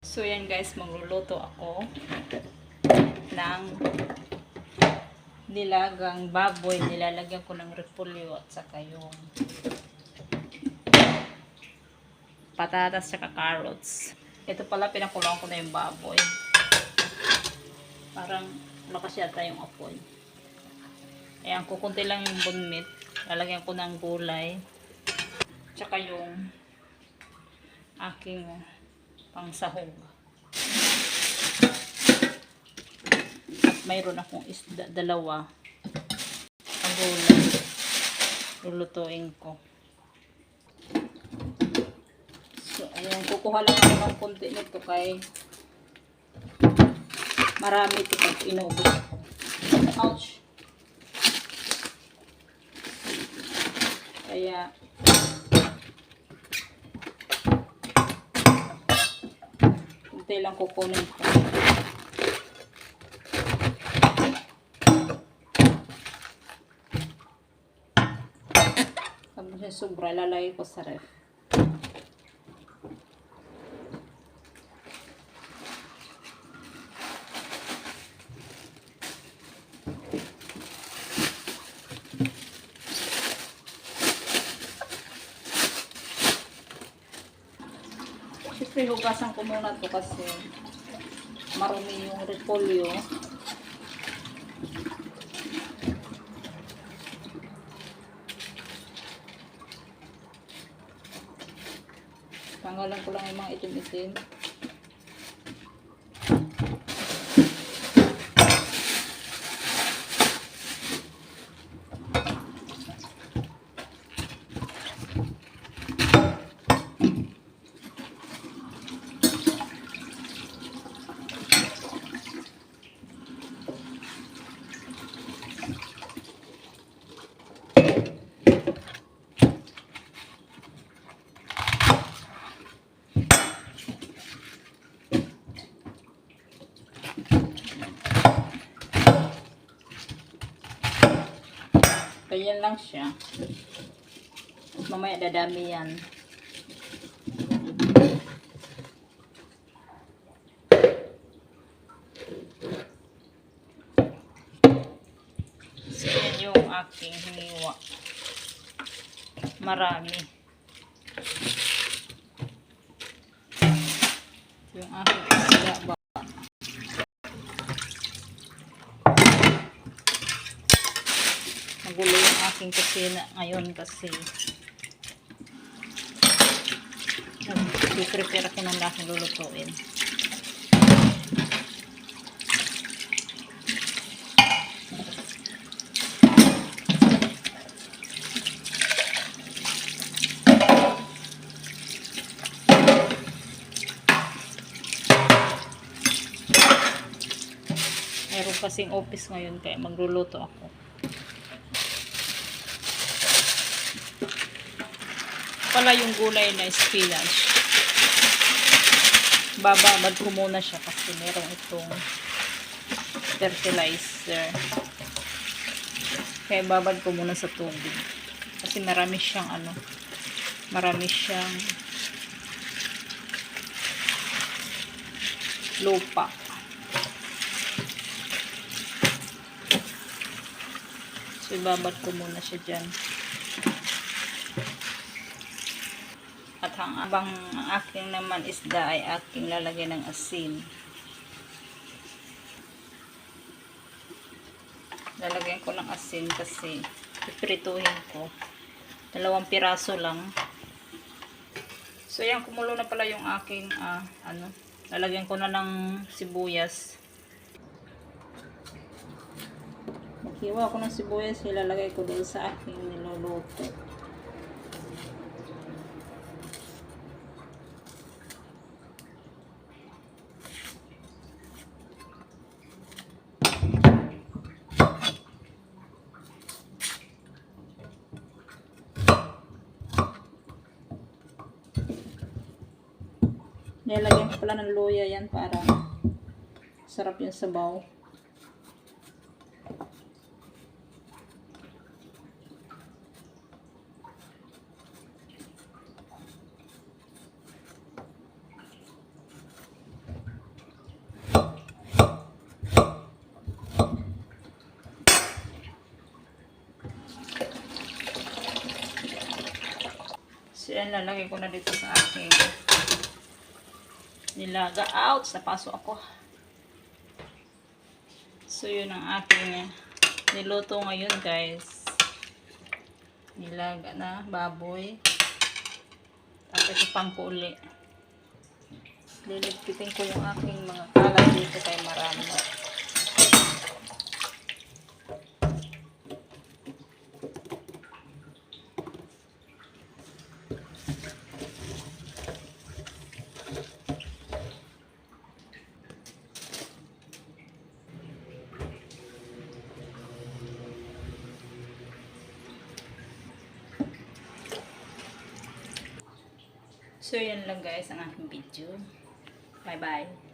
So yan guys, magluluto ako ng nilagang baboy. Nilalagyan ko ng repolyo at saka yung patatas at carrots. Ito pala pinakulang ko na yung baboy. Parang lakas yata yung apoy. Ayan, kukunti lang yung bone meat. Lalagyan ko ng gulay. Tsaka yung aking pangsahog. At mayroon akong isda, dalawa. Ang. Lulutuin ko. So, ayan, kukuha lang ako ng konti nito kay marami ito pag inubos. Ouch! Kaya, kunti lang kukunin ko. Tapos sobra, lalagay ko sa ref. Siyempre, hugasan ko muna to kasi marumi yung repolyo. Tanggalan ko lang yung mga itim-itim. Ganyan lang siya. Mamaya dadami yan. So, yan yung aking hiniwa. Marami. Yung aking Magulo yung aking kusina ngayon kasi nag-prepare ako ng laking lulutuin. Meron kasing office ngayon kaya magluluto ako. Pala yung gulay na spinach. Bababad ko muna siya kasi meron itong fertilizer. Kaya babad ko muna sa tubig. Kasi marami siyang ano, marami siyang lupa. So, ibabad ko muna siya dyan. At ang abang ang aking naman isda ay aking lalagay ng asin. Lalagyan ko ng asin kasi iprituhin ko. Dalawang piraso lang. So yan, kumulo na pala yung aking ah, ano, lalagyan ko na ng sibuyas. Maghiwa ko ng sibuyas, ilalagay ko doon sa aking niluluto. Nilagyan ko pala ng luya yan para sarap yung sabaw. So, yan, lalagay ko na dito sa aking nilaga. Ouch! Napasok ako. So, yun ang aking niluto ngayon, guys. Nilaga na baboy. Tapos ipang uli. Liligpitin ko yung aking mga kalat dito kay marami. So, yan lang guys ang aking video. Bye-bye.